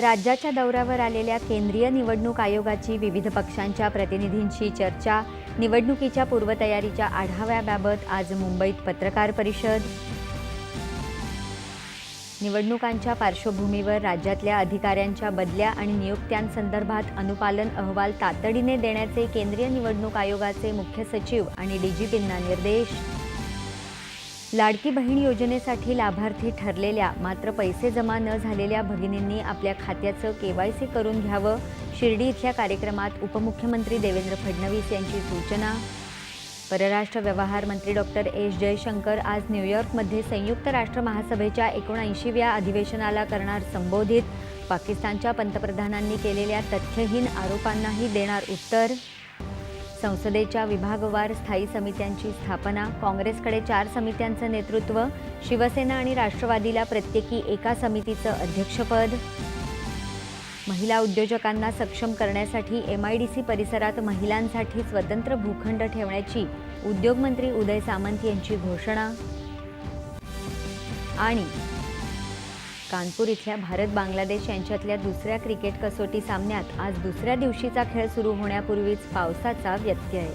राज्याच्या दौऱ्यावर आलेल्या केंद्रीय निवडणूक आयोगाची विविध पक्षांच्या प्रतिनिधींशी चर्चा निवडणुकीच्या पूर्वतयारीच्या आढाव्याबाबत आज मुंबईत पत्रकार परिषद. निवडणुकांच्या पार्श्वभूमीवर राज्यातल्या अधिकाऱ्यांच्या बदल्या आणि नियुक्त्यांसंदर्भात अनुपालन अहवाल तातडीने देण्याचे केंद्रीय निवडणूक आयोगाचे मुख्य सचिव आणि डीजीपींना निर्देश. लाडकी बहीण योजनेसाठी लाभार्थी ठरलेल्या मात्र पैसे जमा न झालेल्या भगिनींनी आपल्या खात्याचं के वाय सी करून घ्यावं. शिर्डी इथल्या कार्यक्रमात उपमुख्यमंत्री देवेंद्र फडणवीस यांची सूचना. परराष्ट्र व्यवहार मंत्री डॉक्टर एस जयशंकर आज न्यूयॉर्कमध्ये संयुक्त राष्ट्र महासभेच्या एकोणऐंशीव्या अधिवेशनाला करणार संबोधित. पाकिस्तानच्या पंतप्रधानांनी केलेल्या तथ्यहीन आरोपांनाही देणार उत्तर. संसदेच्या विभागवार स्थायी समित्यांची स्थापना काँग्रेसकडे चार समित्यांचं नेतृत्व शिवसेना आणि राष्ट्रवादीला प्रत्येकी एका समितीचं अध्यक्षपद. महिला उद्योजकांना सक्षम करण्यासाठी एम आय डी सी परिसरात महिलांसाठी स्वतंत्र भूखंड ठेवण्याची उद्योगमंत्री उदय सामंत यांची घोषणा. आणि कानपूर इथल्या भारत बांगलादेश यांच्यातल्या दुसऱ्या क्रिकेट कसोटी सामन्यात आज दुसऱ्या दिवशीचा खेळ सुरू होण्यापूर्वीच पावसाचा व्यत्यय.